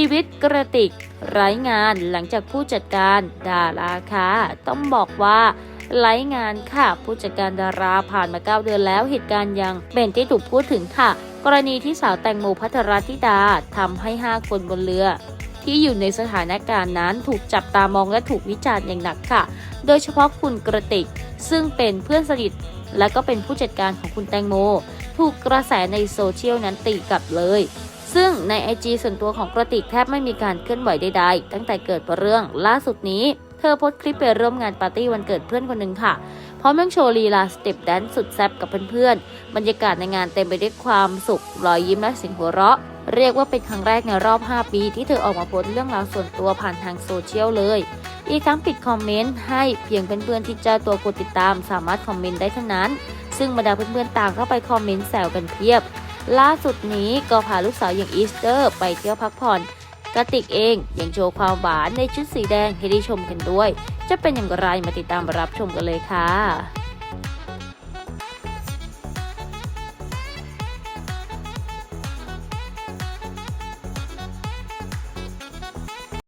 ชีวิตกระติกไร้งานหลังจากผู้จัดการดาราค่ะต้องบอกว่าไร้งานค่ะ ผู้จัดการดาราผ่านมา 9 เดือนแล้วเหตุการณ์ยังเป็นที่ถูกพูดถึงค่ะ กรณีที่สาวแตงโมพัทรธิดาทำให้ 5 คนบนเรือ ที่อยู่ในสถานการณ์นั้นถูกจับตามองและถูกวิจารณ์อย่างหนักค่ะ โดยเฉพาะคุณกระติก ซึ่งเป็นเพื่อนสนิทและก็เป็นผู้จัดการของคุณแตงโม ถูกกระแสในโซเชียลนั้นตีกลับเลย ซึ่งในไอจส่วนตัวของกระติกแทบไม่มีการเคลื่อนไหวใดๆ ตั้งแต่เกิดเรื่องล่าสุดนี้ เธอโพสต์คลิปไปร่วมงานปาร์ตี้วันเกิดเพื่อนคนหนึ่งค่ะ พร้อมยังโชว์ลีลาสเต็ปแดนซ์สุดแซ่บกับเพื่อนๆ บรรยากาศในงานเต็มไปด้วยความสุขรอยยิ้มและเสียงหัวเราะ เรียกว่าเป็นครั้งแรกในรอบ 5 ปี ที่เธอออกมาโพสต์เรื่องราวส่วนตัวผ่านทางโซเชียลเลยอีกทั้งปิดคอมเมนต์ให้เพียงเพื่อนๆที่เจ้าตัวกดติดตามสามารถคอมเมนต์ได้เท่านั้น ซึ่งบรรดาเพื่อนๆต่างเข้าไปคอมเมนต์แซวกันเพียบ ล่าสุดนี้ก็พาลูกสาวอย่างอีสเตอร์ ไปเที่ยวพักผ่อนกระติกเองยังโชว์ความหวานในชุดสีแดงให้ได้ชมกันด้วย จะเป็นอย่างไรมาติดตามรับชมกันเลยค่ะ